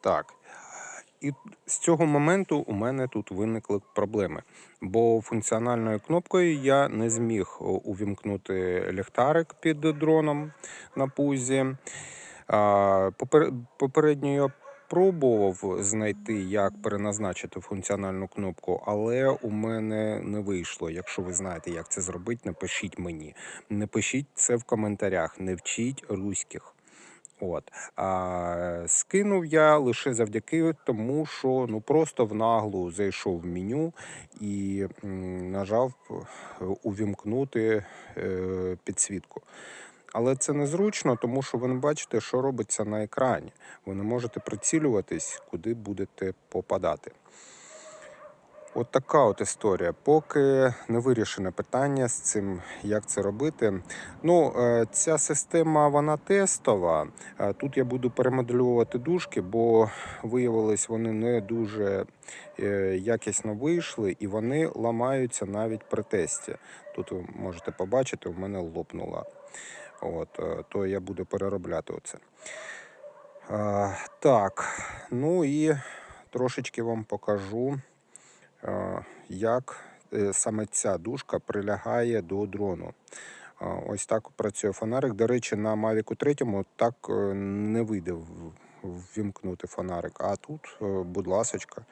Так. І з цього моменту у мене тут виникли проблеми, бо функціональною кнопкою я не зміг увімкнути ліхтарик під дроном на пузі. Попередньо я пробував знайти, як переназначити функціональну кнопку, але у мене не вийшло. Якщо ви знаєте, як це зробити, напишіть мені. Не пишіть це в коментарях, не вчіть руських. От. А, скинув я лише завдяки тому, що ну просто в наглу зайшов в меню і м, нажав е, увімкнути е, підсвітку. Але це незручно, тому що ви не бачите, що робиться на екрані. Ви не можете прицілюватись, куди будете попадати. От така от історія. Поки не вирішене питання з цим, як це робити. Ну, е, ця система вона тестова. Е, Тут я буду перемоделювати дужки, бо виявилось, вони не дуже е, якісно вийшли і вони ламаються навіть при тесті. Тут ви можете побачити, у мене лопнула. От, то я буду переробляти оце. Так, ну і трошечки вам покажу, як е, саме ця дужка прилягає до дрону. Е, Ось так працює фонарик. До речі, на Mavic 3 так е, не вийде ввімкнути фонарик. А тут, е, будь ласочка.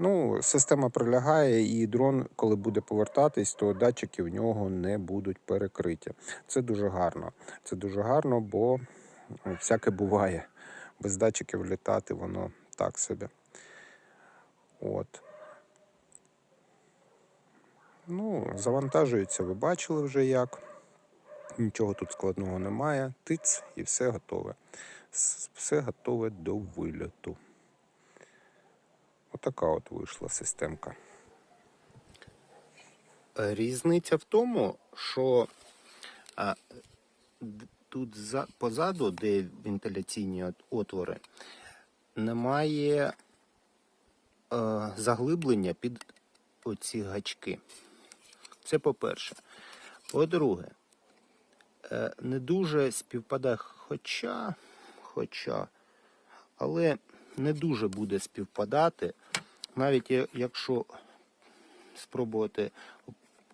Ну, система прилягає, і дрон, коли буде повертатись, то датчики в нього не будуть перекриті. Це дуже гарно. Це дуже гарно, бо ну, всяке буває. Без датчиків літати воно так собі. От. Ну, завантажується, ви бачили вже як. Нічого тут складного немає. Тиц і все готове. Все готове до вильоту. Отака от вийшла системка. Е, Різниця в тому, що а, тут за, позаду, де вентиляційні отвори, немає е, заглиблення під оці гачки. Це по-перше. По-друге, е, не дуже співпадає, хоча, хоча, але не дуже буде співпадати, навіть якщо спробувати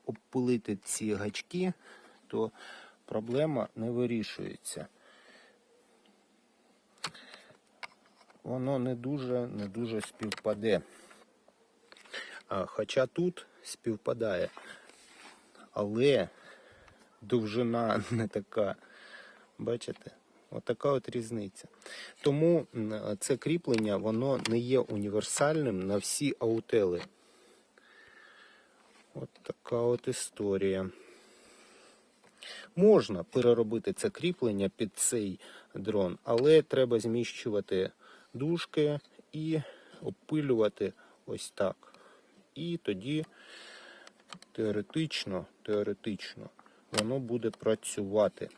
обпилити ці гачки, то проблема не вирішується. Воно не дуже, не дуже співпаде. Хоча тут співпадає. Але довжина не така. Бачите? Отака от різниця. Тому це кріплення воно не є універсальним на всі аутели. От така от історія. Можна переробити це кріплення під цей дрон, але треба зміщувати дужки і обпилювати ось так. І тоді теоретично, теоретично воно буде працювати.